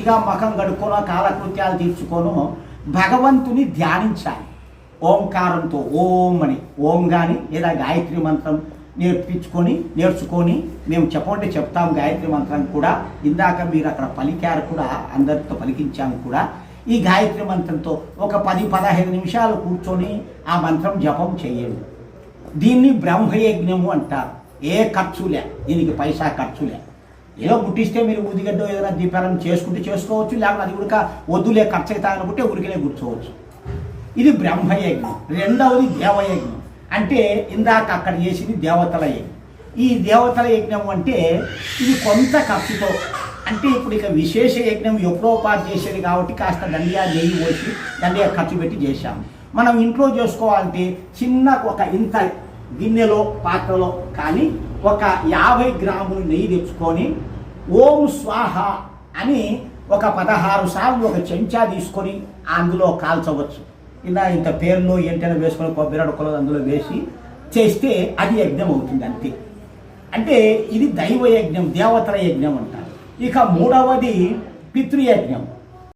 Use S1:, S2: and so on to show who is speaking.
S1: ఇక మఖం కడుక్కోనో కాలకృత్యాలు తీర్చుకోను భగవంతుని ధ్యానించాలి. ఓంకారంతో ఓం అని ఓం కానీ లేదా గాయత్రి మంత్రం నేర్పించుకొని నేర్చుకొని మేము చెప్పండి చెప్తాం గాయత్రి మంత్రం కూడా. ఇందాక మీరు అక్కడ పలికారు కూడా అందరితో పలికించాము కూడా. ఈ గాయత్రి మంత్రంతో ఒక పది పదహైదు నిమిషాలు కూర్చొని ఆ మంత్రం జపం చేయండి. దీన్ని బ్రహ్మయజ్ఞము అంటారు. ఏ ఖర్చులే దీనికి పైసా ఖర్చులే ఏదో పుట్టిస్తే మీరు ఊదిగడ్డ ఏదైనా దీపారం చేసుకుంటే చేసుకోవచ్చు లేకపోతే అది కూడా వద్దులే ఖర్చు అవుతా అనుకుంటే ఉరికినే కూర్చోవచ్చు. ఇది బ్రహ్మయజ్ఞం. రెండవది దేవయజ్ఞం. అంటే ఇందాక అక్కడ చేసింది దేవతల యజ్ఞం. ఈ దేవతల యజ్ఞం అంటే ఇది కొంత ఖర్చుతో అంటే ఇప్పుడు ఇక విశేష యజ్ఞం ఎప్పుడో పాటు చేసేది కాబట్టి కాస్త దండియా నెయ్యి పోసి దండియా ఖర్చు పెట్టి చేశాము మనం ఇంట్లో చేసుకోవాలంటే చిన్న ఒక ఇంత గిన్నెలో పాత్రలో కానీ ఒక యాభై గ్రాములు నెయ్యి తెచ్చుకొని ఓం స్వాహ అని ఒక పదహారు సార్లు ఒక చెంచా తీసుకొని అందులో కాల్చవచ్చు. ఇలా ఇంత పేర్లు ఏంటైనా వేసుకొని కొబ్బరి అందులో వేసి చేస్తే అది యజ్ఞం అవుతుంది అంతే. అంటే ఇది దైవ యజ్ఞం దేవతల యజ్ఞం అంటారు. ఇక మూడవది పితృయజ్ఞం.